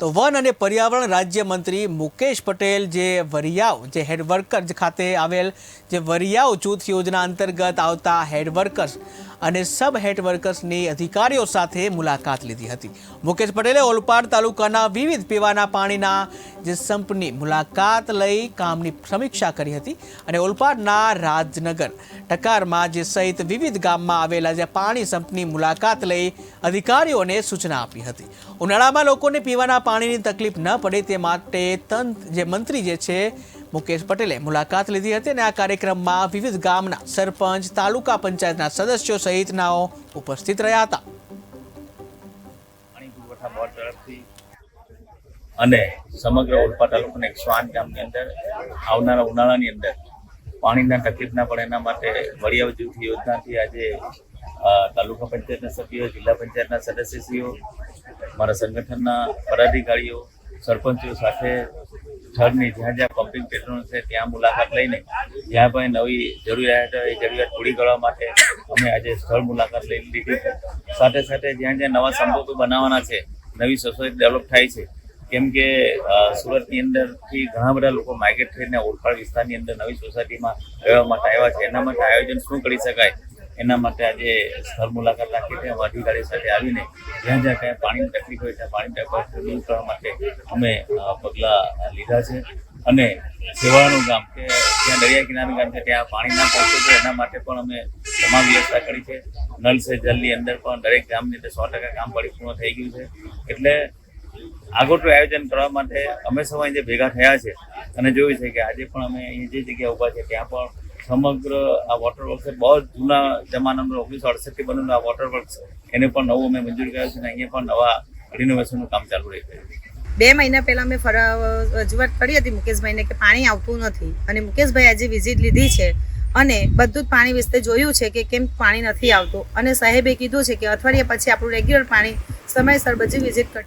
તો વન અને પર્યાવરણ રાજ્યમંત્રી મુકેશ પટેલ જે વરિયાવ, જે હેડવર્કર્સ ખાતે આવેલ જે વરિયાવ જૂથ યોજના અંતર્ગત આવતા હેડવર્કર્સ અને સબ હેડવર્કર્સની અધિકારીઓ સાથે મુલાકાત લીધી હતી. મુકેશ પટેલે ઓલપાડ તાલુકાના વિવિધ પીવાના પાણીના જે સંપની મુલાકાત લઈ કામની સમીક્ષા કરી હતી અને ઓલપાડના રાજનગર ટકારમાં જે સહિત વિવિધ ગામમાં આવેલા જે પાણી સંપની મુલાકાત લઈ અધિકારીઓને સૂચના આપી હતી. ઉનાળામાં લોકોને પીવાના પાણીની તકલીફ ન પડે તે માટે તંત્ર જે મંત્રી જે છે, મુકેશ પટેલે મુલાકાત લીધી હતી અને આ કાર્યક્રમમાં વિવિધ ગામના સરપંચ, તાલુકા પંચાયતના સદસ્યો સહિતનાઓ ઉપસ્થિત રહ્યા હતા. અને સમગ્ર ઓલપા તાલુકાના એકસો આઠ ગામની અંદર, આવનારા ઉનાળાની અંદર પાણીના તકલીફ ના પડે એના માટે વડિયા જૂથ યોજનાથી આજે તાલુકા પંચાયતના સભ્યો, જિલ્લા પંચાયતના સદસ્યશ્રીઓ મારા સંગઠનના પદાધિકારીઓ, સરપંચો સાથે સ્થળની જ્યાં જ્યાં પમ્પિંગ પેટ્રોલ છે, ત્યાં મુલાકાત લઈને જ્યાં પણ નવી જરૂરિયાત એ જરૂરિયાત પૂરી કરવા માટે અમે આજે સ્થળ મુલાકાત લઈ લીધી છે. સાથે સાથે જ્યાં જ્યાં નવા સંપર્કો બનાવવાના છે, નવી સોસાયટી ડેવલપ થાય છે, કેમ કે સુરતની અંદરથી ઘણા બધા લોકો માઇગ્રેટ થઈને ઓળખાડ વિસ્તારની અંદર નવી સોસાયટીમાં રહેવા માટે આવ્યા છે. એના માટે આયોજન શું કરી શકાય? એના માટે આજે સ્થળ મુલાકાત રાખી છે અધિકારી સાથે આવીને જ્યાં જ્યાં ક્યાંય પાણીની તકલીફ હોય ત્યાં પાણીની તકલીફ દૂર કરવા માટે અમે પગલાં લીધા છે. અને સેવાળાનું ગામ કે જ્યાં દરિયા કિનારાનું ગામ છે, ત્યાં પાણી ના પહોંચે તો એના માટે પણ અમે તમામ વ્યવસ્થા કરી છે. નલ સે જલની અંદર પણ દરેક ગામની અંદર સો ટકા કામ પરિપૂર્ણ થઈ ગયું છે. એટલે આગોટું આયોજન કરવા માટે અમે સૌ જે ભેગા થયા છે, અને જોયું છે કે આજે પણ અમે જે જગ્યાએ ઊભા છે, ત્યાં પણ સમગ્ર આ વોટર વર્ક છે બહુ જૂના જમાનામાં ઓગણીસો અડસઠથી બનેલું આ વોટર વર્ક એને પણ નવું અમે મંજૂર કર્યું છે અને અહીંયા પણ નવા રિનોવેશનનું કામ ચાલુ રહી ગયું બે મહિના પહેલા મેં રજૂઆત કરી હતી મુકેશભાઈને કે પાણી આવતું નથી. અને મુકેશભાઈ આજે વિઝિટ લીધી છે અને બધું જ પાણી વિશે જોયું છે કે કેમ પાણી નથી આવતું. અને સાહેબે કીધું છે કે અઠવાડિયા પછી આપણું રેગ્યુલર પાણી સમયસર બધી વિઝિટ કર